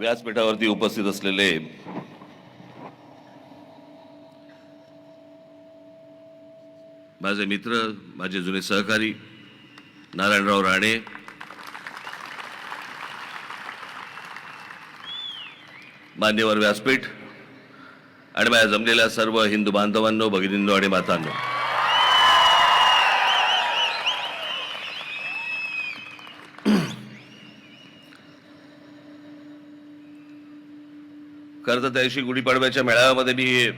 व्यासपीठावरती उपस्थित असलेले माझे मित्र माझे जुने सहकारी नारायणराव राणे मान्यवर व्यासपीठ आणि माझ्या जमलेल्या सर्व हिंदू बांधवांनो भगिनींनो आणि मातांनो. खरं तर त्या दिवशी गुढीपाडव्याच्या मेळाव्यामध्ये मी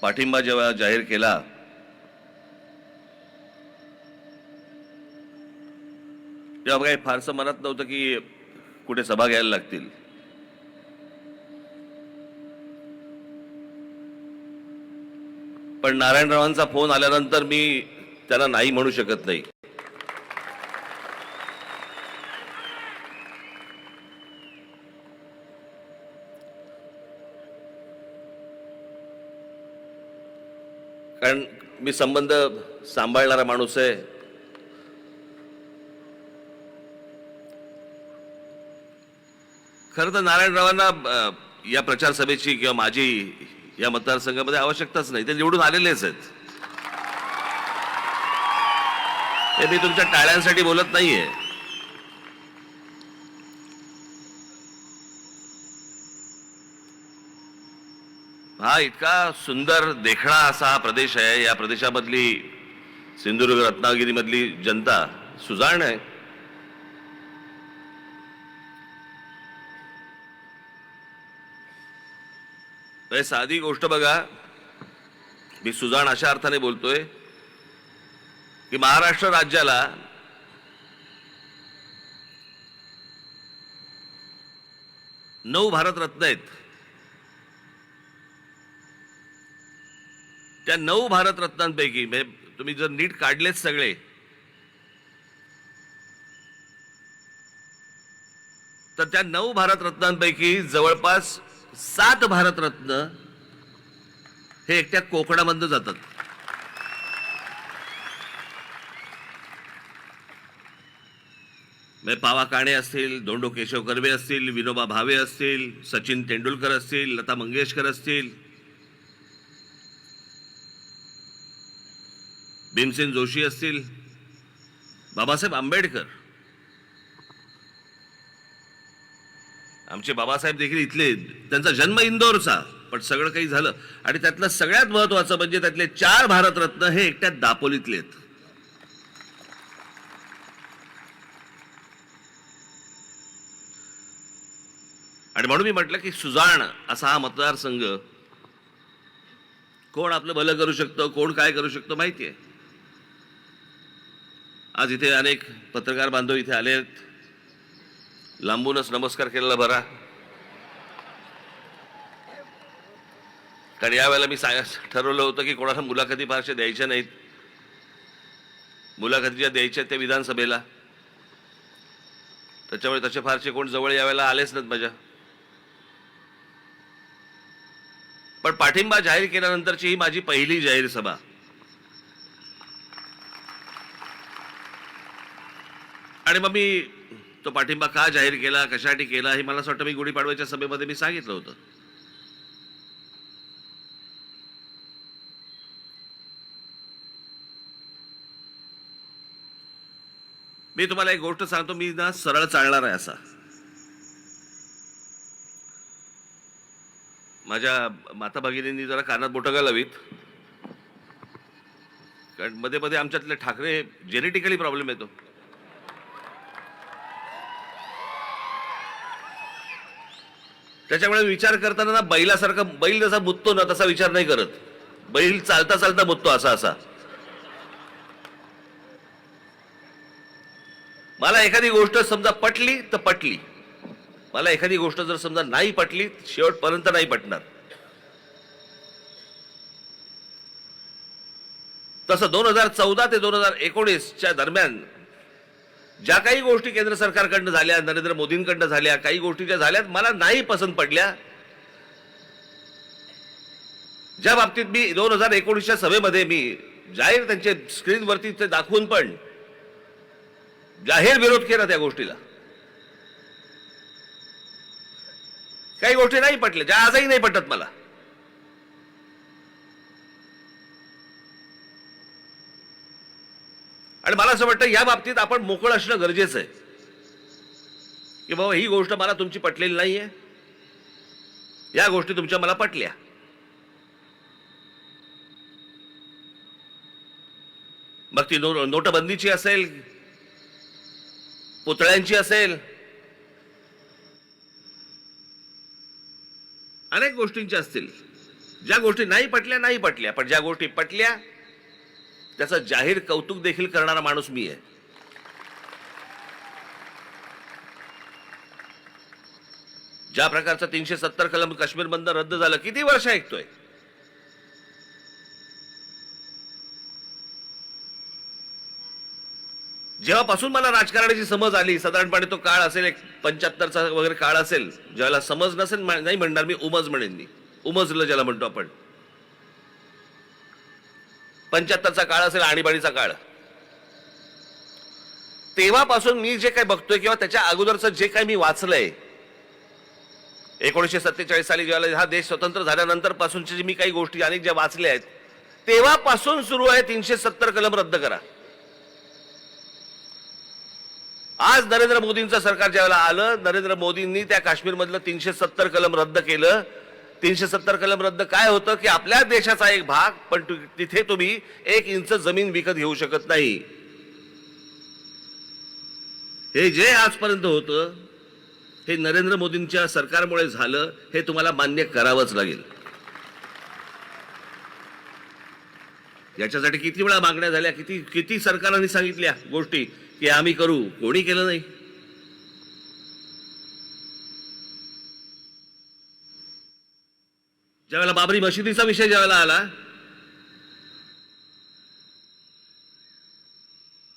पाठिंबा जेव्हा जाहीर केला तेव्हा काही फारसं मनात नव्हतं की कुठे सभा घ्यायला लागतील. पण नारायणरावांचा फोन आल्यानंतर मी त्याला नाही म्हणू शकत नाही. कारण मी संबंध सांभाळणारा माणूस आहे. खरं तर नारायणरावांना या प्रचार सभेची किंवा माझी या मतदारसंघामध्ये आवश्यकताच नाही. ते निवडून आलेलेच आहेत. हे मी तुमच्या टाळ्यांसाठी बोलत नाहीये. हा इतका सुंदर देखणा असा हा प्रदेश आहे. या प्रदेशामधली सिंधुदुर्ग रत्नागिरीमधली जनता सुजाण आहे. तर साधी गोष्ट बघा. मी सुजाण अशा अर्थाने बोलतोय की महाराष्ट्र राज्याला नऊ भारतरत्न आहेत. त्या नऊ भारतरत्नांपैकी म्हणजे तुम्ही जर नीट काढलेच सगळे तर त्या नऊ भारतरत्नांपैकी जवळपास सात भारतरत्न हे एकट्या कोकणामधनं जातात. म्हणजे पावा काणे असतील धोंडो केशव कर्वे असतील विनोबा भावे असतील सचिन तेंडुलकर असतील लता मंगेशकर असतील भीमसेन जोशी असतील बाबासाहेब आंबेडकर. आमचे बाबासाहेब देखील इथले त्यांचा जन्म इंदोरचा पण सगळं काही झालं. आणि त्यातलं सगळ्यात महत्वाचं म्हणजे त्यातले चार भारतरत्न हे एकट्या दापोलीतले आहेत. आणि म्हणून मी म्हटलं की सुजाण असा हा मतदारसंघ कोण आपलं भलं करू शकतं कोण काय करू शकतो माहिती आहे आज इथे अनेक पत्रकार बांधव इथे आले आहेत लांबूनच नमस्कार केलेला बरा. कारण यावेळेला मी सांग ठरवलं होतं की कोणाला मुलाखती फारशा द्यायच्या नाहीत. मुलाखती ज्या द्यायच्या त्या विधानसभेला. त्याच्यामुळे तसे फारसे कोण जवळ यावेळेला आलेच नाहीत माझ्या. पण पाठिंबा जाहीर केल्यानंतरची ही माझी पहिली जाहीर सभा. आणि मग मी तो पाठिंबा का जाहीर केला कशासाठी केला हे मला असं वाटतं मी गुढीपाडव्याच्या सभेमध्ये मी सांगितलं होतं. मी तुम्हाला एक गोष्ट सांगतो मी ना सरळ चालणार आहे असा. माझ्या माता भगिनींनी जरा कानात बोटं घालावीत. कारण मध्ये मध्ये आमच्यातले ठाकरे जेनेटिकली प्रॉब्लेम येतो. त्याच्यामुळे विचार करताना ना बैलासारखा बैल जसा मुततो ना तसा विचार नाही करत. बैल चालता चालता मुततो असा असा. मला एखादी गोष्ट समजा पटली तर पटली. मला एखादी गोष्ट जर समजा नाही पटली शेवटपर्यंत नाही पटणार. तसं दोन हजार चौदा ते दोन हजार एकोणीसच्या दरम्यान ज्या काही गोष्टी केंद्र सरकारकडनं झाल्या नरेंद्र मोदींकडनं झाल्या काही गोष्टी ज्या झाल्यात मला नाही पसंत पडल्या. ज्या बाबतीत मी दोन हजार एकोणीसच्या सभेमध्ये मी जाहीर त्यांचे स्क्रीनवरती ते दाखवून पण जाहीर विरोध केला त्या गोष्टीला. काही गोष्टी नाही पटल्या ज्या आजही नाही पटत मला. आणि मला असं वाटतं या बाबतीत आपण मोकळ असणं गरजेचं आहे. की बाबा ही गोष्ट मला तुमची पटलेली नाहीये. या गोष्टी तुमच्या मला पटल्या. मग ती नो नोटबंदीची असेल पुतळ्यांची असेल अनेक गोष्टींच्या असतील. ज्या गोष्टी नाही पटल्या नाही पटल्या. पण ज्या गोष्टी पटल्या त्याचं जाहीर कौतुक देखील करणारा माणूस मी आहे. ज्या प्रकारचं तीनशे सत्तर कलम काश्मीर बंद रद्द झालं किती वर्ष ऐकतोय? जेव्हापासून मला राजकारणाची समज आली साधारणपणे तो काळ असेल एक पंच्याहत्तरचा वगैरे काळ असेल ज्याला समज नसेल नाही म्हणणार मी उमज म्हणेन मी. उमजलं ज्याला म्हणतो आपण. पंच्याहत्तरचा काळ असेल आणीबाणीचा काळ. तेव्हापासून मी जे काही बघतोय किंवा त्याच्या अगोदरचं जे काही मी वाचलंय एकोणीसशे सत्तेचाळीस साली ज्यावेळेला हा देश स्वतंत्र झाल्यानंतर पासूनच्या जी मी काही गोष्टी अनेक ज्या वाचल्या आहेत तेव्हापासून सुरू आहे तीनशे सत्तर कलम रद्द करा. आज नरेंद्र मोदींचं सरकार ज्यावेळेला आलं नरेंद्र मोदींनी त्या काश्मीरमधलं तीनशे सत्तर कलम रद्द केलं तीनशे सत्तर कलम रद्द काय होतं की आपल्या देशाचा एक भाग पण तिथे तुम्ही एक इंच जमीन विकत घेऊ शकत नाही. हे जे आजपर्यंत होतं हे नरेंद्र मोदींच्या सरकारमुळे झालं हे तुम्हाला मान्य करावंच लागेल. याच्यासाठी किती वेळा मागण्या झाल्या किती किती सरकारांनी सांगितल्या गोष्टी की आम्ही करू कोणी केलं नाही. ज्यावेळेला बाबरी मशिदीचा विषय ज्यावेळेला आला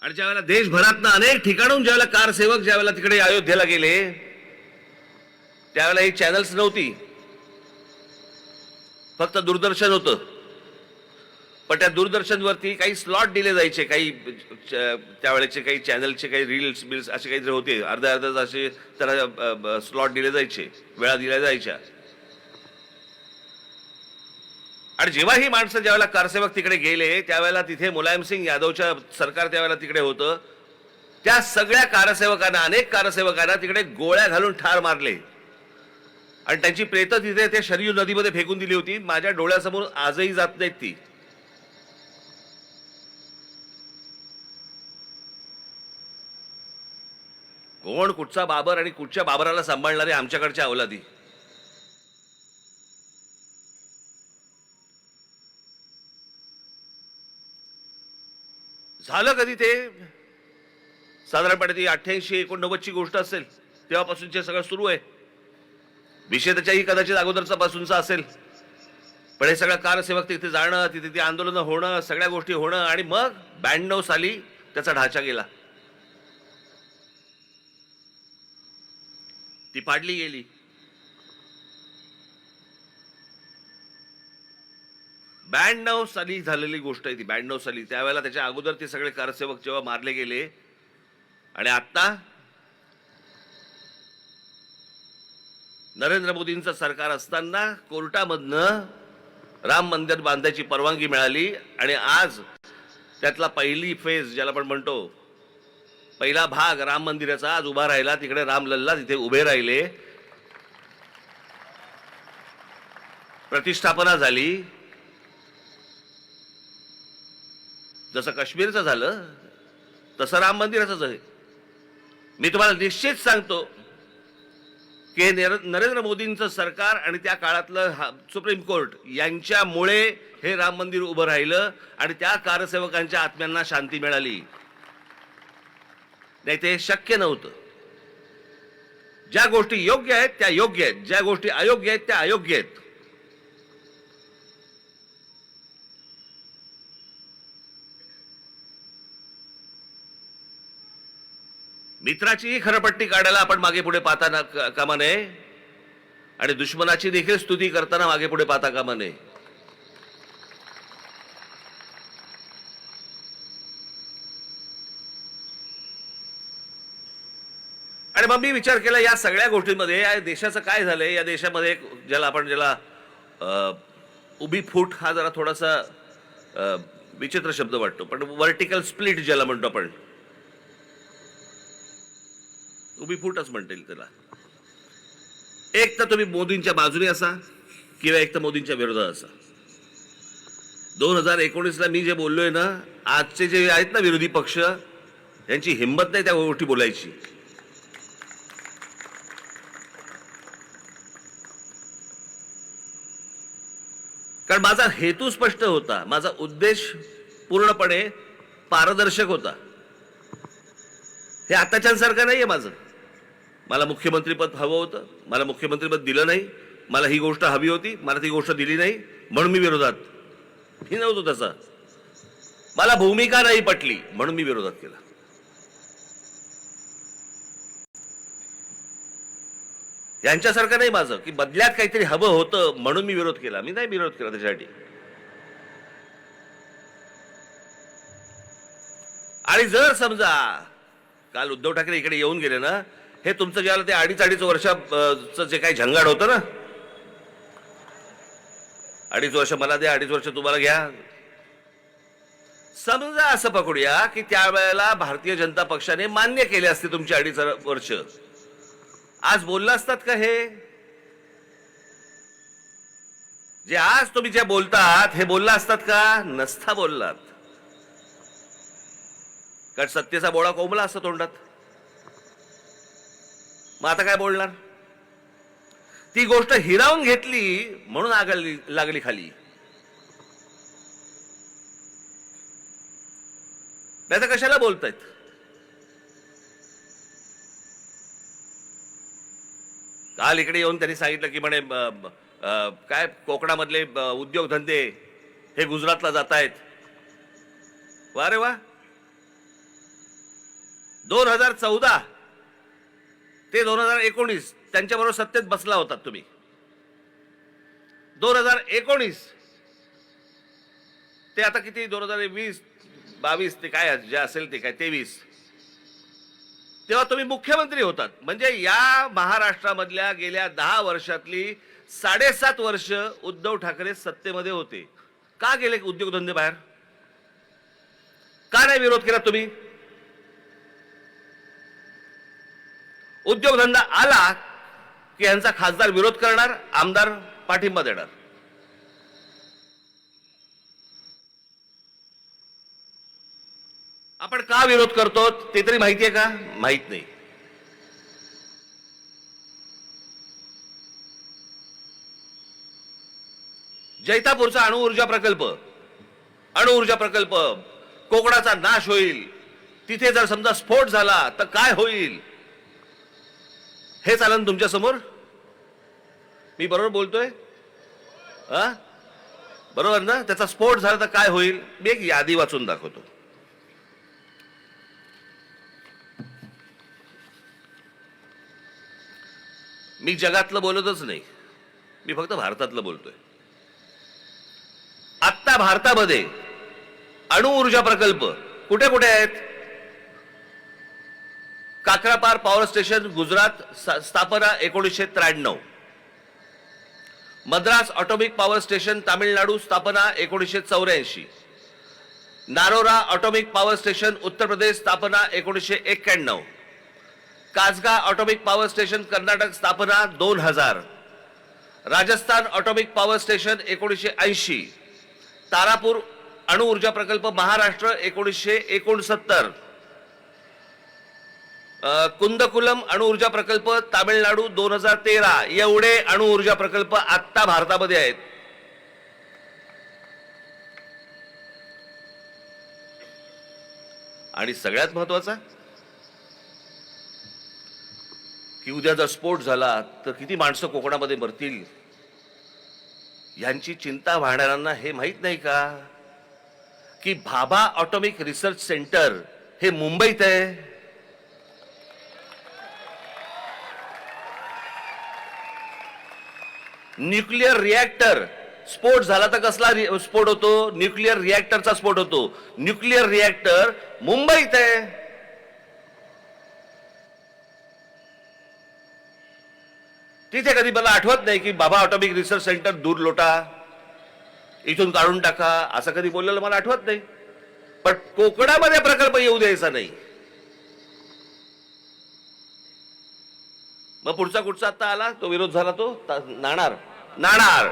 आणि ज्यावेळेला देशभरातनं अनेक ठिकाणून ज्यावेळेला कार सेवक ज्यावेळेला तिकडे अयोध्येला गेले त्यावेळेला ही चॅनल्स नव्हती. फक्त दूरदर्शन होतं. पण त्या दूरदर्शनवरती काही स्लॉट दिले जायचे काही त्यावेळेचे काही चॅनलचे काही रील्स बिल्स असे काहीतरी होते. अर्ध्या अर्ध्या असे त्याला स्लॉट दिले जायचे वेळा दिल्या जायच्या. आणि जेव्हा ही माणसं ज्यावेळेला कारसेवक तिकडे गेले त्यावेळेला तिथे मुलायम सिंग यादवच्या सरकार त्यावेळेला तिकडे होतं. त्या सगळ्या कारसेवकांना अनेक कारसेवकांना तिकडे गोळ्या घालून ठार मारले. आणि त्यांची प्रेत तिथे ते शरयू नदीमध्ये फेकून दिली होती. माझ्या डोळ्यासमोर आजही जात नाहीत ती. कोण कुठचा बाबर आणि कुठच्या बाबराला सांभाळणारे आमच्याकडच्या अवलादी? झालं कधी ते? साधारणपणे ती अठ्ठ्याऐंशी एकोणनव्वदची गोष्ट असेल तेव्हापासूनचे सगळं सुरू आहे. विषय त्याच्याही कदाचित अगोदरचा पासूनचा असेल. पण हे सगळं कारसेवक तिथे जाणं तिथे ती आंदोलनं होणं सगळ्या गोष्टी होणं आणि मग ब्याण्णव साली त्याचा ढाचा गेला. ती पाडली गेली. ब्याण्णव साली झालेली गोष्ट आहे ती ब्याण्णव साली. त्यावेळेला त्याच्या अगोदर ते सगळे कारसेवक जेव्हा मारले गेले आणि आता नरेंद्र मोदींचं सरकार असताना कोर्टामधनं राम मंदिर बांधायची परवानगी मिळाली आणि आज त्यातला पहिली फेज ज्याला आपण म्हणतो पहिला भाग राम मंदिराचा आज उभा राहिला तिकडे रामलल्ला तिथे उभे राहिले. प्रतिष्ठापना झाली. जसं काश्मीरचं झालं तसं राम मंदिराचंच आहे मी तुम्हाला निश्चित सांगतो की नर- नरेंद्र मोदींचं सरकार आणि त्या काळातलं हा- सुप्रीम कोर्ट यांच्यामुळे हे राम मंदिर उभं राहिलं आणि त्या कारसेवकांच्या आत्म्यांना शांती मिळाली. नाही ते शक्य नव्हतं. ज्या गोष्टी योग्य आहेत त्या योग्य आहेत. ज्या गोष्टी अयोग्य आहेत त्या अयोग्य आहेत. मित्राचीही खरपट्टी काढायला आपण मागे पुढे पाहताना कामा नये. आणि दुश्मनाची देखील स्तुती करताना मागे पुढे पाहता कामा नये. आणि मग मी विचार केला या सगळ्या गोष्टींमध्ये या देशाचं काय झालंय? या देशामध्ये ज्याला आपण ज्याला उभी फूट हा जरा थोडासा विचित्र शब्द वाटतो. पण वर्टिकल स्प्लिट ज्याला म्हणतो आपण. उभी फूटच म्हणता येईल त्याला. एक तर तुम्ही मोदींच्या बाजूने असा किंवा एक तर मोदींच्या विरोधात असा. दोन हजार एकोणीसला मी जे बोललोय ना आजचे जे आहेत ना विरोधी पक्ष यांची हिंमत नाही त्या गोष्टी बोलायची. कारण माझा हेतू स्पष्ट होता. माझा उद्देश पूर्णपणे पारदर्शक होता. हे आताच्यांसारखं नाहीये माझं. मला मुख्यमंत्रीपद हवं होतं. मला मुख्यमंत्रीपद दिलं नाही. मला ही गोष्ट हवी होती. मला ती गोष्ट दिली नाही. म्हणून मी विरोधात मी नव्हतो तसा. मला भूमिका नाही पटली. म्हणून मी विरोधात केला. यांच्यासारखं नाही माझं की बदल्यात काहीतरी हवं होतं म्हणून मी विरोध केला. मी नाही विरोध केला त्याच्यासाठी. आणि जर समजा काल उद्धव ठाकरे इकडे येऊन गेले ना हे तुमचं ज्याला ते अडीच अडीच वर्षाचं जे काही झंगाड होतं ना? अडीच वर्ष मला द्या अडीच वर्ष तुम्हाला घ्या. समजा असं पकडूया की त्यावेळेला भारतीय जनता पक्षाने मान्य केले असते तुमची अडीच वर्ष. आज बोलला असतात का हे? जे आज तुम्ही जे बोलतात हे बोलला असतात का? नसता बोललात. कारण सत्तेचा बोळा कोंबला असतो तोंडात. मग आता काय बोलणार? ती गोष्ट हिरावून घेतली म्हणून आगली लागली खाली. नाही तर कशाला बोलतायत? काल इकडे येऊन त्यांनी सांगितलं की म्हणे काय कोकणामधले उद्योगधंदे हे गुजरातला जात आहेत वा रे वा. दोन हजार चौदा ते दोन हजार एकोणीस त्यांच्याबरोबर सत्तेत बसला होता तुम्ही. दोन हजार एकोणीस ते आता किती दोन हजार वीस बावीस ते काय जे असेल ते काय तेवीस. तेव्हा तुम्ही मुख्यमंत्री होतात. म्हणजे या महाराष्ट्रामधल्या गेल्या दहा वर्षातली साडेसात वर्ष उद्धव ठाकरे सत्तेमध्ये होते. का गेले उद्योगधंदे बाहेर? का नाही विरोध केला तुम्ही? उद्योगधंदा आला की यांचा खासदार विरोध करणार आमदार पाठिंबा देणार. आपण का विरोध करतो ते तरी माहितीये का? माहीत नाही. जैतापूरचा अणुऊर्जा प्रकल्प अणुऊर्जा प्रकल्प कोकणाचा नाश होईल. तिथे जर समजा स्फोट झाला तर काय होईल? हे चालन तुमच्यासमोर. मी बरोबर बोलतोय? हा? बरोबर ना? त्याचा स्फोट झाला तर काय होईल? मी एक यादी वाचून दाखवतो. मी जगातलं बोलतच नाही. मी फक्त भारतातलं बोलतोय. आत्ता भारतामध्ये अणुऊर्जा प्रकल्प कुठे कुठे आहेत? काकरापार पॉवर स्टेशन गुजरात स्थापना एकोणीसशे त्र्याण्णव. Madras atomic power station Tamil Nadu स्थापना एकोणीसशे चौऱ्याऐंशी. नारोरा atomic power station Uttar Pradesh स्थापना एकोणीसशे एक्क्याण्णव. कासगा ऑटोमिक पॉवर स्टेशन कर्नाटक स्थापना दोन हजार. राजस्थान ऑटोमिक पॉवर स्टेशन एकोणीसशे ऐंशी. तारापूर अणुऊर्जा प्रकल्प महाराष्ट्र एकोणीसशे एकोणसत्तर. कुंदकुलम अणुऊर्जा प्रकल्प तामिळनाडू दोन हजार तेरा. एवढे अणुऊर्जा प्रकल्प आत्ता भारतामध्ये आहेत. आणि सगळ्यात महत्त्वाचा की उद्या जर स्फोट झाला तर किती माणसं कोकणामध्ये मरतील? यांची चिंता वाहणाऱ्यांना हे माहीत नाही का? की भाभा ऑटोमिक रिसर्च सेंटर हे मुंबईत आहे. न्यूक्लिअर रिॲक्टर स्फोट झाला तर कसला स्फोट होतो? न्यूक्लिअर रिॲक्टरचा स्फोट होतो. न्यूक्लिअर रिॲक्टर मुंबईत आहे. तिथे कधी मला आठवत नाही की बाबा ऑटोमिक रिसर्च सेंटर दूर लोटा. इथून काढून टाका. असं कधी बोललेलं मला आठवत नाही. पण कोकणामध्ये प्रकल्प येऊ द्यायचा नाही. मग पुढचा कुठचा आता आला? तो विरोध झाला तो? नाणार. नाणार.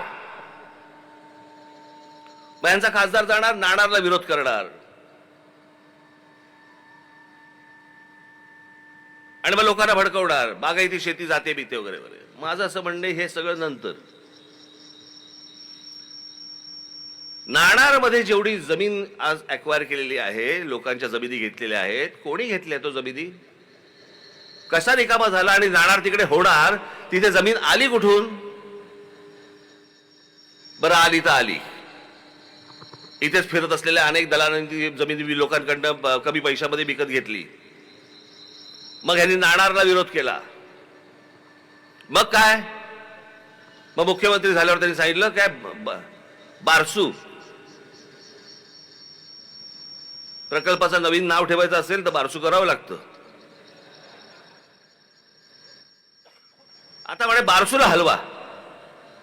मग यांचा खासदार जाणार नाणारला विरोध करणार. आणि मग लोकांना भडकवणार. बागायती शेती जाते बिते वगैरे वगैरे. माझं असं म्हणणे हे सगळं नंतर. नाणारमध्ये जेवढी जमीन आज अक्वायर केलेली आहे लोकांच्या जमिनी घेतलेल्या आहेत कोणी घेतल्या तो जमिनी? कसा रिकामा झाला आणि जाणार तिकडे होणार तिथे जमीन आली कुठून? बरं आली तर आली. इथेच फिरत असलेल्या अनेक दलालांनी ती जमीन लोकांकडनं कमी पैशामध्ये विकत घेतली. मग ह्यांनी नाणारला विरोध केला. मग काय? मग मुख्यमंत्री झाल्यावर त्यांनी सांगितलं काय बारसू प्रकल्पाचं नवीन नाव ठेवायचं असेल तर बारसू करावं लागतं. आता म्हणे बारसूला हलवा.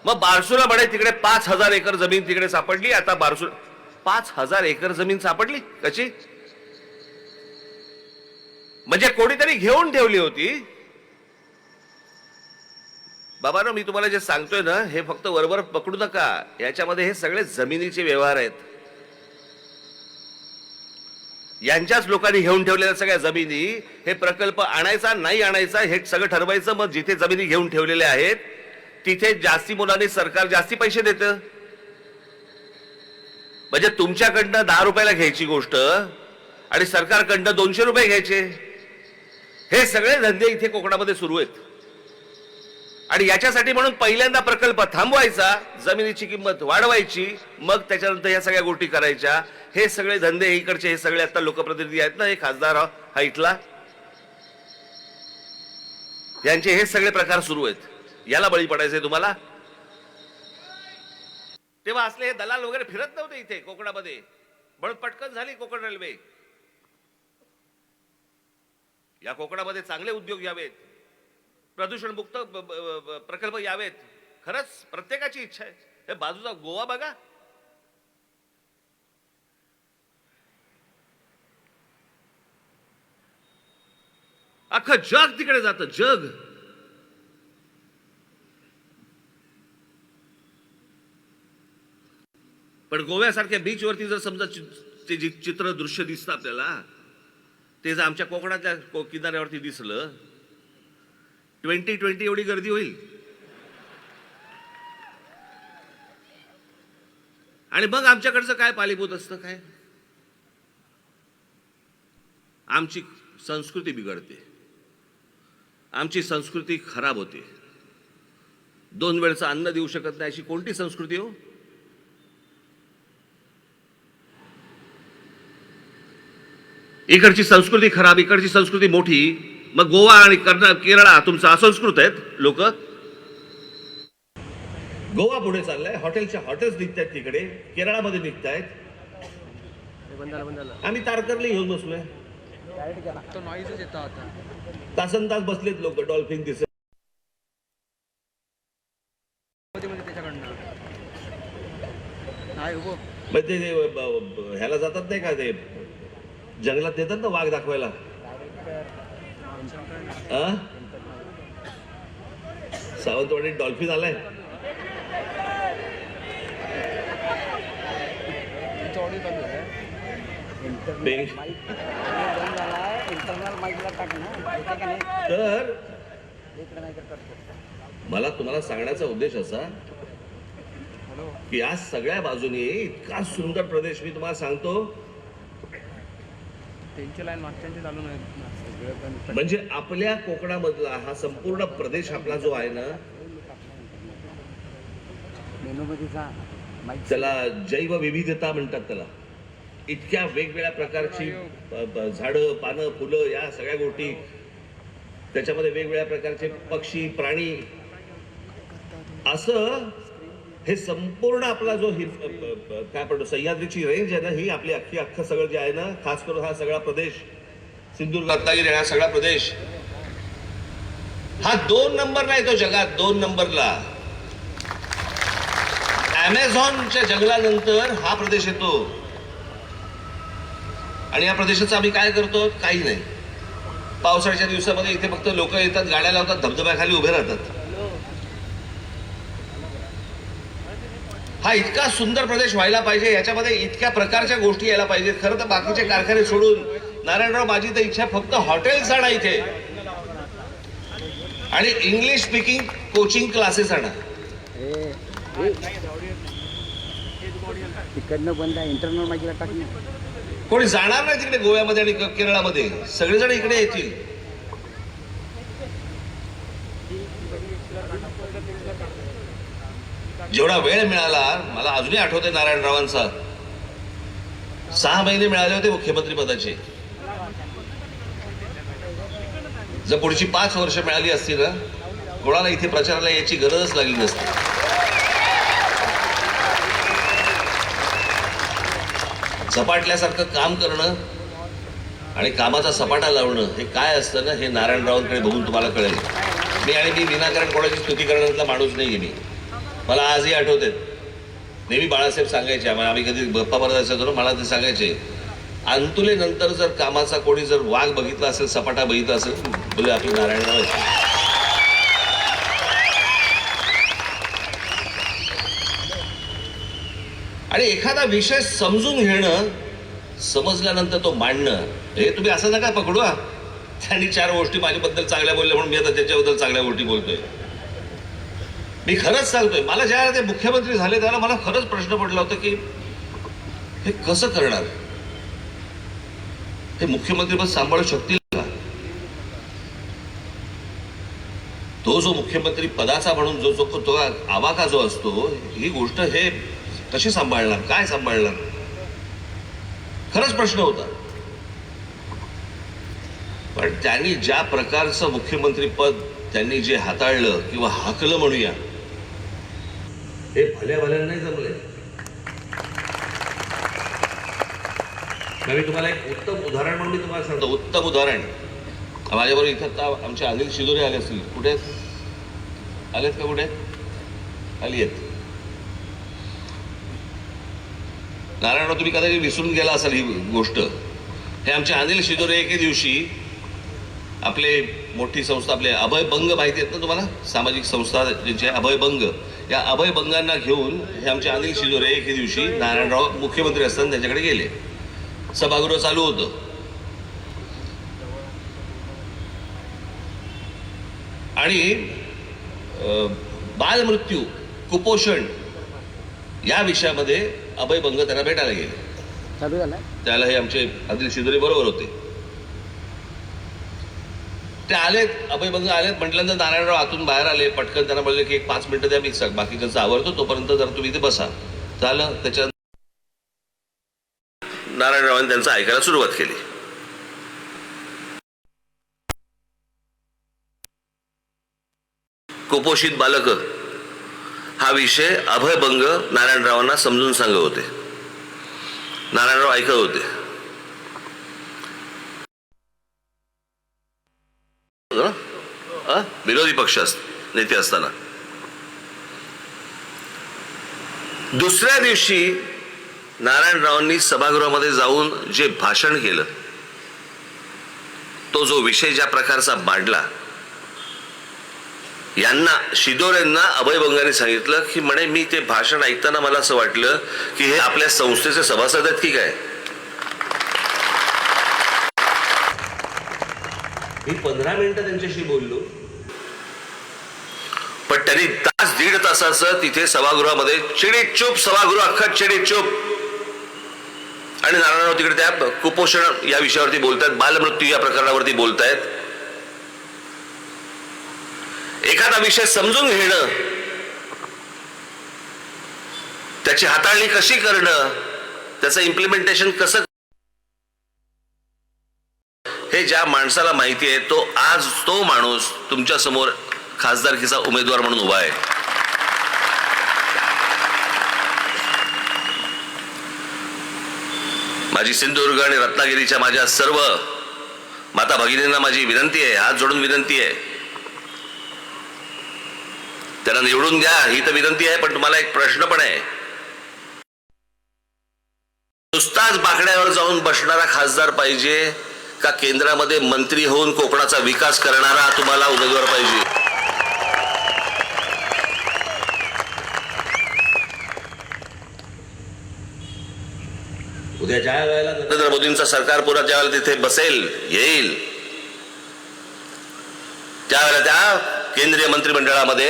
मग बारसूला म्हणे तिकडे पाच हजार एकर जमीन तिकडे सापडली आता बारसू पाच हजार एकर जमीन सापडली? कशी? म्हणजे कोणीतरी घेऊन ठेवली होती. बाबा मी तुम्हाला जे सांगतोय ना हे फक्त वरवर पकडू नका. याच्यामध्ये हे सगळे जमिनीचे व्यवहार आहेत. यांच्याच लोकांनी घेऊन ठेवलेल्या सगळ्या जमिनी हे प्रकल्प आणायचा नाही आणायचा हे सगळं ठरवायचं मग जिथे जमिनी घेऊन ठेवलेल्या आहेत तिथे जास्ती मुलांनी सरकार जास्ती पैसे देतं. म्हणजे तुमच्याकडनं दहा रुपयाला घ्यायची गोष्ट आणि सरकारकडनं दोनशे रुपये घ्यायचे. हे सगळे धंदे इथे कोकणामध्ये सुरू आहेत. आणि याच्यासाठी म्हणून पहिल्यांदा प्रकल्प थांबवायचा जमिनीची किंमत वाढवायची मग त्याच्यानंतर या सगळ्या गोष्टी करायच्या. हे सगळे धंदे इकडचे हे सगळे आता लोकप्रतिनिधी आहेत ना हे खासदार हा इथला यांचे हे सगळे प्रकार सुरू आहेत. याला बळी पडायचंय तुम्हाला? तेव्हा असले हे दलाल वगैरे फिरत नव्हते इथे कोकणामध्ये. म्हणून पटकन झाली कोकण रेल्वे. या कोकणामध्ये चांगले उद्योग यावेत. प्रदूषण मुक्त प्रकल्प यावेत. खरंच प्रत्येकाची इच्छा आहे. हे बाजूचा गोवा बघा. अख्खं जग तिकडे जातं जग. पण गोव्यासारख्या बीचवरती जर समजा ते जे चित्र दृश्य दिसतं आपल्याला ते जर आमच्या कोकणाच्या किनाऱ्यावरती दिसलं ट्वेंटी ट्वेंटी एवढी गर्दी होईल. आणि मग आमच्याकडचं काय पालीभूत असतं काय? आमची संस्कृती बिघडते. आमची संस्कृती खराब होते. दोन वेळचं अन्न देऊ शकत नाही अशी कोणती संस्कृती हो? इकडची संस्कृती खराब इकडची संस्कृती मोठी. मग गोवा आणि कर्ना केरळा तुमचं असंस्कृत आहेत लोक. गोवा पुढे चाललाय. हॉटेलच्या हॉटेल्स निघत आहेत तिकडे. केरळामध्ये निघत आहेत बंद झालं बंद झालं आम्ही तारकर्ली घेऊन बसलोय तासन तास बसलेत लोक डॉल्फिन दिसत. ते ह्याला जातात नाही का ते? जंगलात नेतात ना वाघ दाखवायला? सावंतवाडीत डॉल्फिन आलाय. तर मला तुम्हाला सांगण्याचा उद्देश असा की या सगळ्या बाजूनी इतका सुंदर प्रदेश मी तुम्हाला सांगतो. त्यांची लाईन मागच्यांची चालू नाही. म्हणजे आपल्या कोकणामधला हा संपूर्ण प्रदेश आपला जो आहे ना मेनूमध्ये जा माईक त्याला जैवविविधता म्हणतात त्याला. इतक्या वेगवेगळ्या प्रकारची ब- झाडं पानं फुलं या सगळ्या गोष्टी त्याच्यामध्ये वेगवेगळ्या प्रकारचे पक्षी प्राणी असं हे संपूर्ण आपला जो हि काय म्हणतो सह्याद्रीची रेंज आहे ना ही आपली अख्खी अख्खं सगळं जे आहे ना खास करून हा सगळा प्रदेश सिंधुदुर्ग रत्नागिरी हा सगळा प्रदेश हा दोन नंबरला येतो जगात दोन नंबरला. अमेझॉनच्या जंगलानंतर हा प्रदेश येतो. आणि या प्रदेशाचं आम्ही काय करतो? काही नाही. पावसाळ्याच्या दिवसामध्ये इथे फक्त लोक येतात गाड्या लावतात धबधब्याखाली उभे राहतात. हा इतका सुंदर प्रदेश व्हायला पाहिजे याच्यामध्ये इतक्या प्रकारच्या गोष्टी यायला पाहिजेत. खरं तर बाकीचे कारखाने सोडून नारायणराव माझी तर इच्छा फक्त हॉटेल्स आणा इथे. आणि इंग्लिश स्पीकिंग कोचिंग क्लासेस आणा. तिकडनं बंद आहे इंटरनल कोणी जाणार नाही तिकडे गोव्यामध्ये आणि केरळामध्ये. सगळेजण इकडे येतील. जेवढा वेळ मिळाला मला अजूनही आठवते नारायणरावांचा. सहा महिने मिळाले होते मुख्यमंत्री पदाचे. जर पुढची पाच वर्ष मिळाली असती ना कोणाला इथे प्रचाराला याची गरजच लागली नसती. झपाटल्यासारखं काम करणं आणि कामाचा सपाटा लावणं हे काय असतं ना हे नारायणरावांकडे बघून तुम्हाला कळेल. मी आणि मी विनाकारण कोणाची स्तुती करण्यातला माणूस नाही मी. मला आजही आठवते. नेहमी बाळासाहेब सांगायचे आम्हाला आम्ही कधी गप्पा मारत असायचो ना मला ते सांगायचे अंतुले नंतर जर कामाचा कोणी जर वाघ बघितला असेल सपाटा बघितला असेल बोले आपली नारायणराव आणि एखादा विषय समजून घेणं समजल्यानंतर तो मांडणं हे तुम्ही असं नका पकडू हा. त्यांनी चार गोष्टी माझ्याबद्दल चांगल्या बोलल्या म्हणून मी आता त्याच्याबद्दल चांगल्या गोष्टी बोलतोय. मी खरंच सांगतोय मला ज्या ते मुख्यमंत्री झाले त्याला मला खरंच प्रश्न पडला होता की हे कसं करणार? हे मुख्यमंत्रीपद सांभाळू शकतील का? तो जो मुख्यमंत्री पदाचा म्हणून जो जो तो आवाका जो असतो ही गोष्ट हे कशी सांभाळणार? काय सांभाळणार? खरंच प्रश्न होता. पण त्यांनी ज्या प्रकारचं मुख्यमंत्री पद त्यांनी जे हाताळलं किंवा हाकलं म्हणूया हे भल्या भल्या नाही जमले मी तुम्हाला एक उत्तम उदाहरण म्हणून मी तुम्हाला सांगतो. उत्तम उदाहरण. माझ्याबरोबर इथं आता आमचे अनिल शिदोरे आले असतील. कुठे आहेत? आलेत का कुठे? आली आहेत. नारायणराव तुम्ही कदाचित विसरून गेला असाल ही गोष्ट. हे आमचे अनिल शिदोरे एके दिवशी आपले मोठी संस्था आपले अभय बंग माहिती आहेत ना तुम्हाला? सामाजिक संस्था ज्यांचे अभय बंग या अभय बंगांना घेऊन हे आमचे अनिल शिदोरे एके दिवशी नारायणराव मुख्यमंत्री असताना त्यांच्याकडे गेले. सभागृह चालू होतं. आणि बालमृत्यू कुपोषण या विषयामध्ये अभय बंग त्यांना भेटायला गेले. त्याला हे आमचे अनिल शिदोरे बरोबर होते. ते आलेत अभय बंग आलेत म्हटल्यानंतर नारायणराव आतून बाहेर आले. पटकन त्यांना बोलले की एक पाच मिनिटं द्या मी सग- बाकीच्यांचं आवरतो. तोपर्यंत जर तुम्ही इथे बसा. झालं. त्याच्या नारायणरावांनी त्यांचं ऐकायला सुरुवात केली. कुपोषित बालक. हा विषय अभयभंग नारायणरावांना समजून सांगत होते. नारायणराव ऐकत होते हो ना? अ? विरोधी पक्ष नेते असताना. दुसऱ्या दिवशी नारायणरावांनी सभागृहामध्ये जाऊन जे भाषण केलं तो जो विषय ज्या प्रकारचा मांडला यांना शिदोरेंना अभय बंगाने सांगितलं की म्हणे मी ते भाषण ऐकताना मला असं वाटलं की हे आपल्या संस्थेचे सभासद आहेत की काय? मी पंधरा मिनिटं त्यांच्याशी बोललो. पण त्यांनी तास दीड तासाचं तिथे सभागृहामध्ये चिडीत चूप सभागृह अख्खा चिडीत चूप आणि नारायणराव तिकडे त्या कुपोषण या विषयावरती बोलतायत बालमृत्यू या प्रकरणावरती बोलतायत. एखादा विषय समजून घेणं त्याची हाताळणी कशी करणं त्याचं इम्प्लिमेंटेशन कसं हे ज्या माणसाला माहिती आहे तो आज तो माणूस तुमच्यासमोर खासदारकीचा उमेदवार म्हणून उभा आहे. माझी सिंधुदुर्ग आणि रत्नागिरीच्या माझ्या सर्व माता भगिनींना माझी विनंती आहे हात जोडून विनंती आहे. त्यांना निवडून द्या ही तर विनंती आहे पण तुम्हाला एक प्रश्न पण आहे. नुसताच बाकड्यावर जाऊन बसणारा खासदार पाहिजे का केंद्रामध्ये मंत्री होऊन कोकणाचा विकास करणारा तुम्हाला उमेदवार पाहिजे? उद्या ज्या वेळेला नरेंद्र मोदींचं सरकार पुन्हा ज्या वेळेला तिथे बसेल येईल त्यावेळेला त्या केंद्रीय मंत्रिमंडळामध्ये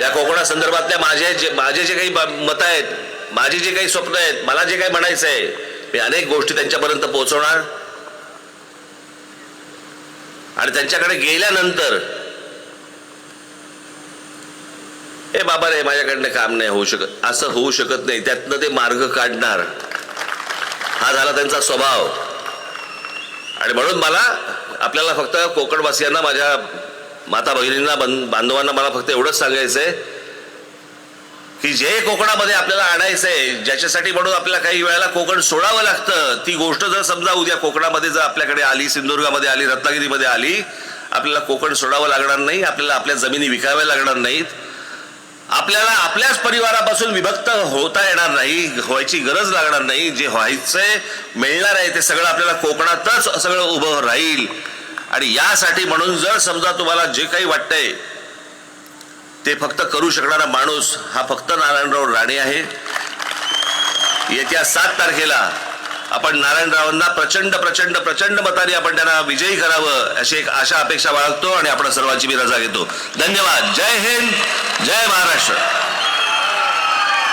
या कोकणा संदर्भातल्या माझे जे माझे जे काही मत आहेत माझी जे काही स्वप्न आहेत मला जे काही म्हणायचं आहे मी अनेक गोष्टी त्यांच्यापर्यंत पोहोचवणार. आणि त्यांच्याकडे गेल्यानंतर ए बाबा रे माझ्याकडनं काम नाही होऊ शकत. असं होऊ शकत नाही त्यातनं ते मार्ग काढणार. हा झाला त्यांचा स्वभाव. आणि म्हणून मला आपल्याला फक्त कोकणवासियांना माझ्या माता भगिनींना बंध- बांधवांना मला फक्त एवढंच सांगायचंय की जे कोकणामध्ये आपल्याला आणायचंय ज्याच्यासाठी म्हणून आपल्याला काही वेळेला कोकण सोडावं लागतं ती गोष्ट जर समजा उद्या कोकणामध्ये जर आपल्याकडे आली सिंधुदुर्गामध्ये आली रत्नागिरीमध्ये आली आपल्याला कोकण सोडावं लागणार नाही आपल्याला आपल्या जमिनी विकाव्या लागणार नाहीत आपल्याला आपल्याच परिवारापासून विभक्त होता येणार नाही व्हायची गरज लागणार नाही जे व्हायचंय मिळणार आहे ते सगळं आपल्याला कोकणातच सगळं उभं राहील. आणि यासाठी म्हणून जर समजा तुम्हाला जे काही वाटतंय ते फक्त करू शकणारा माणूस हा फक्त नारायणराव राणे आहे. येत्या सात तारखेला आपण नारायणरावांना प्रचंड प्रचंड प्रचंड मताने आपण त्यांना विजयी करावं अशी एक आशा अपेक्षा बाळगतो आणि आपण सर्वांची मी रजा घेतो. धन्यवाद. जय हिंद. जय महाराष्ट्र.